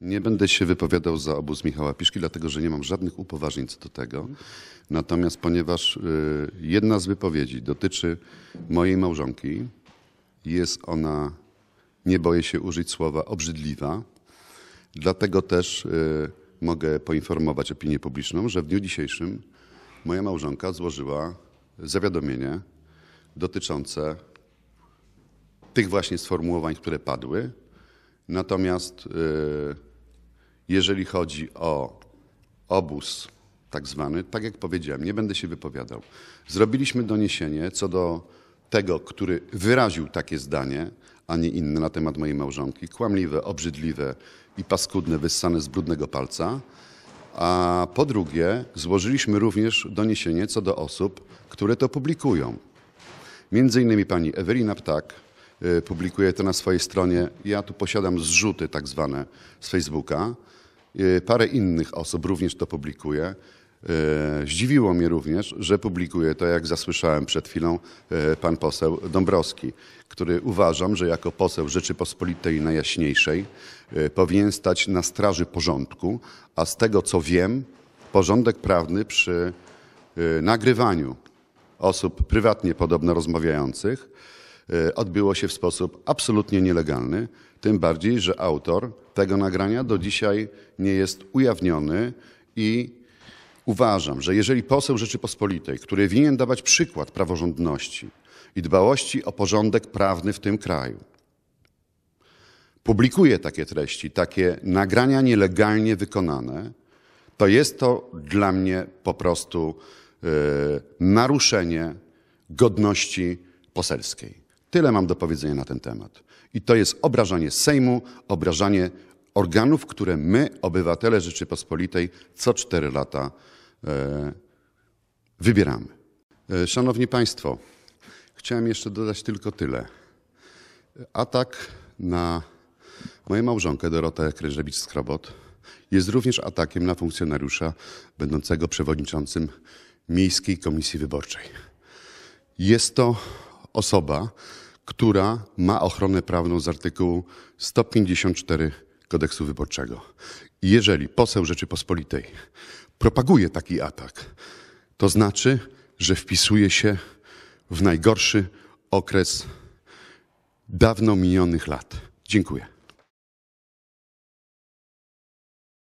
Nie będę się wypowiadał za obóz Michała Piszki, dlatego że nie mam żadnych upoważnień co do tego. Natomiast ponieważ y, jedna z wypowiedzi dotyczy mojej małżonki, jest ona, nie boję się użyć słowa, obrzydliwa, dlatego też y, mogę poinformować opinię publiczną, że w dniu dzisiejszym moja małżonka złożyła zawiadomienie dotyczące tych właśnie sformułowań, które padły. Natomiast y, jeżeli chodzi o obóz tak zwany, tak jak powiedziałem, nie będę się wypowiadał. Zrobiliśmy doniesienie co do tego, który wyraził takie zdanie, a nie inne na temat mojej małżonki, kłamliwe, obrzydliwe i paskudne, wyssane z brudnego palca. A po drugie, złożyliśmy również doniesienie co do osób, które to publikują. Między innymi pani Ewelina Ptak y, publikuje to na swojej stronie. Ja tu posiadam zrzuty tak zwane z Facebooka. Y, Parę innych osób również to publikuje. Y, Zdziwiło mnie również, że publikuje to, jak zasłyszałem przed chwilą, y, pan poseł Dąbrowski, który uważam, że jako poseł Rzeczypospolitej Najjaśniejszej powinien stać na straży porządku, a z tego co wiem, porządek prawny przy nagrywaniu osób prywatnie podobno rozmawiających odbyło się w sposób absolutnie nielegalny. Tym bardziej, że autor tego nagrania do dzisiaj nie jest ujawniony i uważam, że jeżeli poseł Rzeczypospolitej, który winien dawać przykład praworządności i dbałości o porządek prawny w tym kraju, publikuje takie treści, takie nagrania nielegalnie wykonane, to jest to dla mnie po prostu e, naruszenie godności poselskiej. Tyle mam do powiedzenia na ten temat. I to jest obrażanie Sejmu, obrażanie organów, które my, obywatele Rzeczypospolitej, co cztery lata e, wybieramy. E, Szanowni Państwo, chciałem jeszcze dodać tylko tyle. Atak na moją małżonkę Dorotę Kryżewicz-Skrobot jest również atakiem na funkcjonariusza będącego przewodniczącym Miejskiej Komisji Wyborczej. Jest to osoba, która ma ochronę prawną z artykułu 154 Kodeksu Wyborczego. Jeżeli poseł Rzeczypospolitej propaguje taki atak, to znaczy, że wpisuje się w najgorszy okres dawno minionych lat. Dziękuję.